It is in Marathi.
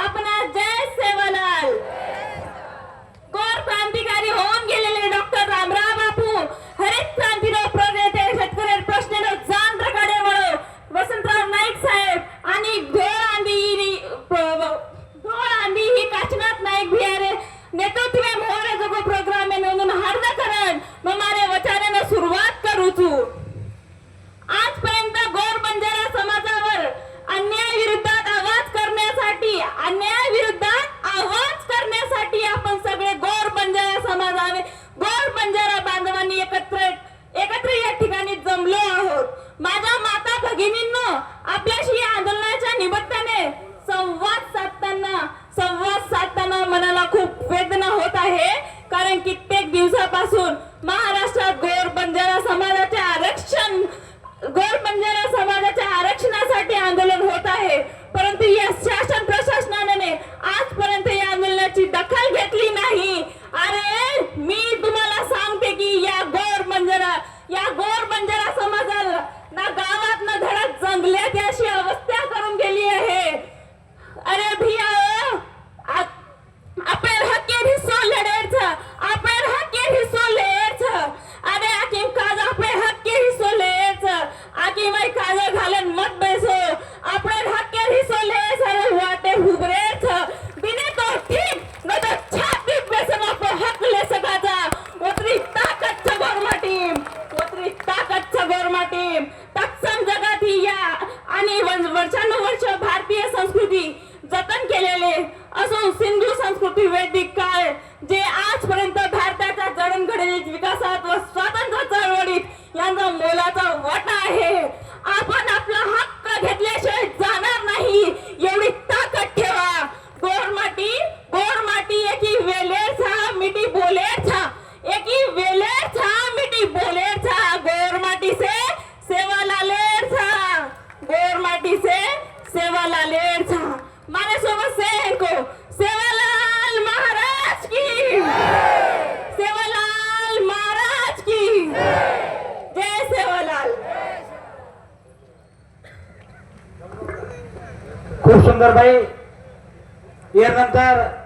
आपणा जय सेवालाल। गोर क्रांतिकारी होऊन गेलेले डॉक्टर रामराव बापू हरित क्रांतीराव प्रगते शेतकरी प्रश्न जाण प्रकारे वळो वसंतराव नाईक साहेब आणि घोळ आंधी घोळ आंधी ही काशीनाथ नाईक बिहारे नेतृत्व मोहरे जगो प्रोग्राम में नोंदून हार्द करण ममारे वचाने सुरुवात करू तू. असून महाराष्ट्रात वर्षानुवर्ष भारतीय संस्कृती जतन केलेले असून सिंधू संस्कृती वैदिक काळ जे आजपर्यंत भारताच्या जडणघडणीत विकासात व स्वातंत्र्य चळवळीत यांचा मोलाचा वाटा आहे. आपण आपला हक्क घेतल्याशिवाय जाणार नाही. एवढी ताकद ठेवा. गोरमाटी गोरमाटी एकी वेले सा मिठी बोलेर सेवालाल लालेर छा मारे सोबत से को. सेवालाल महाराज की. सेवालाल महाराज की. जय सेवालाल. खूप सुंदर बाई. यानंतर